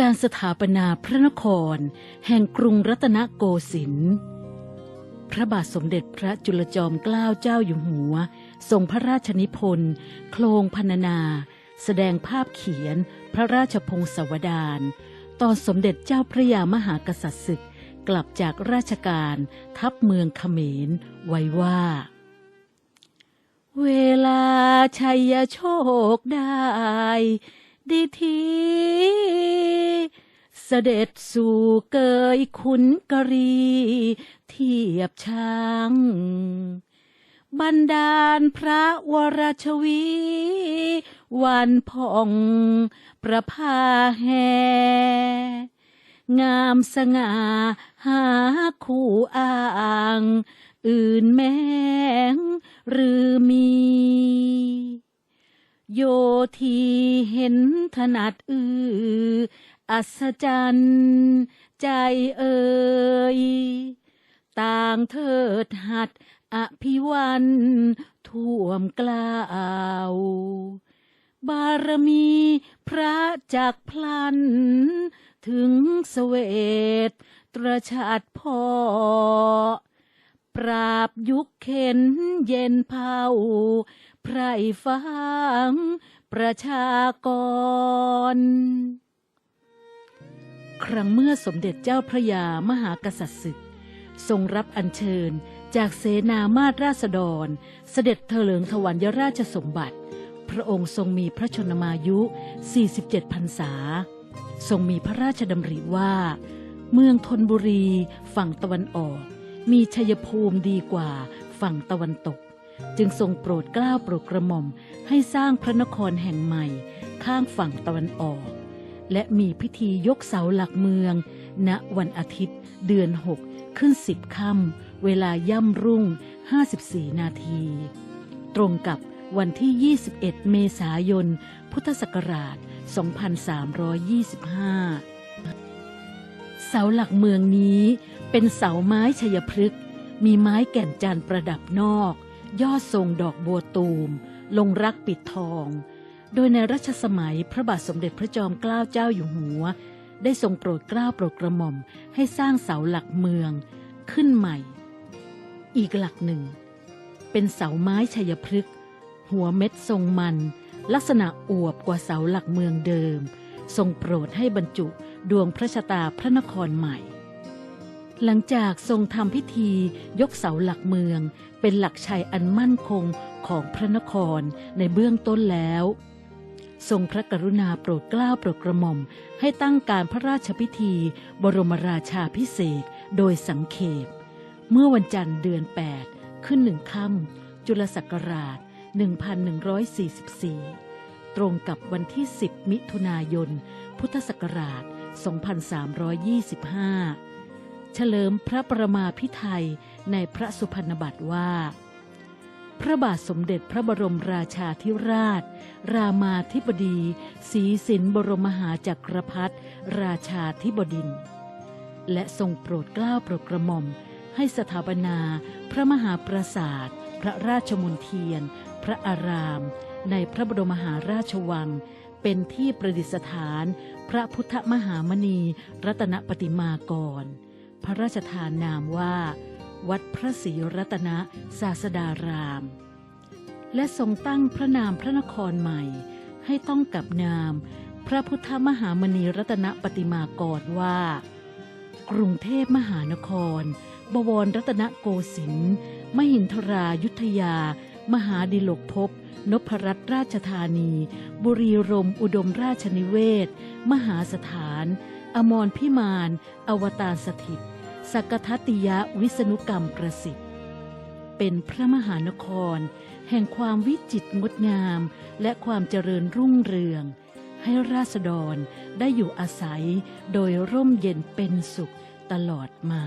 การสถาปนาพระนคร แห่งกรุงรัตนโกสินทร์พระบาทสมเด็จพระจุลจอมเกล้าเจ้าอยู่หัว ทรงพระราชนิพนธ์โครงพรรณนา แสดงภาพเขียนพระราชพงศาวดารตอนสมเด็จเจ้าพระยามหากษัตริย์ศึกกลับจากราชการทัพเมืองเขมรไว้ว่า เวลาชัยโชคได้ ดีทีเสด็จสู่เกยขุนกรีเทียบช้างบันดาลพระวรชวี วันพ่องประภาแหงามสง่าหาคู่อ้าง อื่นแมงหรือมี โยทีเห็นถนัดอือ อัศจรรย์ใจเอ่ยต่างเทิดหัดอภิวันท่วมกล่าวบารมีพระจักพลัน ถึงเสวตตรชาติพ่อ ปราบยุคเข็นเย็นเผาไพรฟังประชากร ครั้งเมื่อสมเด็จเจ้าพระยามหากษัตริย์ศึก ทรงรับอัญเชิญจากเสนามาตราษฎร เสด็จเถลิงถวัลยราชสมบัติ พระองค์ทรงมีพระชนมายุ 47พรรษา ทรงมีพระราชดำริว่า เมืองธนบุรีฝั่งตะวันออก มีชัยภูมิดีกว่าฝั่งตะวันตก จึงทรงโปรดเกล้าโปรดกระหม่อมให้สร้างพระนครแห่งใหม่ ข้างฝั่งตะวันออก และมีพิธียกเสาหลักเมือง ณวันอาทิตย์ เดือน6ขึ้นสิบค่ำเวลาย่ำรุ่ง 54 นาที ตรงกับวันที่ 21 เมษายน พุทธศักราช 2325 เสาหลักเมืองนี้ เป็นเสาไม้ชัยพฤกษ์มีไม้แก่นจันทร์ประดับนอก ยอดทรงดอกบัวตูม ลงรักปิดทอง โดยในรัชสมัยพระบาทสมเด็จพระจอมเกล้าเจ้าอยู่หัว ได้ทรงโปรดเกล้าโปรดกระหม่อมให้สร้างเสาหลักเมืองขึ้นใหม่ อีกหลักหนึ่ง เป็นเสาไม้ชัยพฤกษ์หัวเม็ดทรงมัน ลักษณะอวบกว่าเสาหลักเมืองเดิม ทรงโปรดให้บรรจุดวงพระชะตาพระนครใหม่ หลังจากทรงทำพิธียกเสาหลักเมือง เป็นหลักชัยอันมั่นคงของพระนครในเบื้องต้นแล้ว ทรงพระกรุณาโปรดเกล้าโปรดกระหม่อม ให้ตั้งการพระราชพิธี บรมราชาพิเศษโดยสังเขปเมื่อวันจันทร์เดือน 8 ขึ้นหนึ่งค่ำจุลศักราช 1144 ตรงกับวันที่ 10 มิถุนายน พุทธศักราช 2325 เฉลิมพระประมาพิไทยในพระสุพรรณบัตรว่า พระบาทสมเด็จพระบรมราชาธิราช รามาธิบดีศรีสินบรมมหาจักรพรรดิราชาธิบดินทร์และทรงโปรดเกล้าโปรดกระหม่อมให้สถาปนาพระมหาปราสาท พระราชมนเทียน พระอาราม ในพระบรมมหาราชวัง เป็นที่ประดิษฐาน พระพุทธมหามณี รัตนปฏิมากร พระราชทานนามว่า วัดพระศรีรัตนศาสดาราม และทรงตั้งพระนามพระนครใหม่ ให้ต้องกับนาม พระพุทธมหามณีรัตนปฏิมากรว่า กรุงเทพมหานคร บวรรัตนโกสินทร์มหินทรายุทธยา มหาดิลกภพนพรัตนราชธานี บุรีรมอุดมราชนิเวศ มหาสถาน อมรพิมาน อวตารสถิต สักทัตติยะวิษณุกรรมประสิทธิ์ เป็นพระมหานคร แห่งความวิจิตรงดงาม และความเจริญรุ่งเรือง ให้ราษฎรได้อยู่อาศัยโดยร่มเย็นเป็นสุขตลอดมา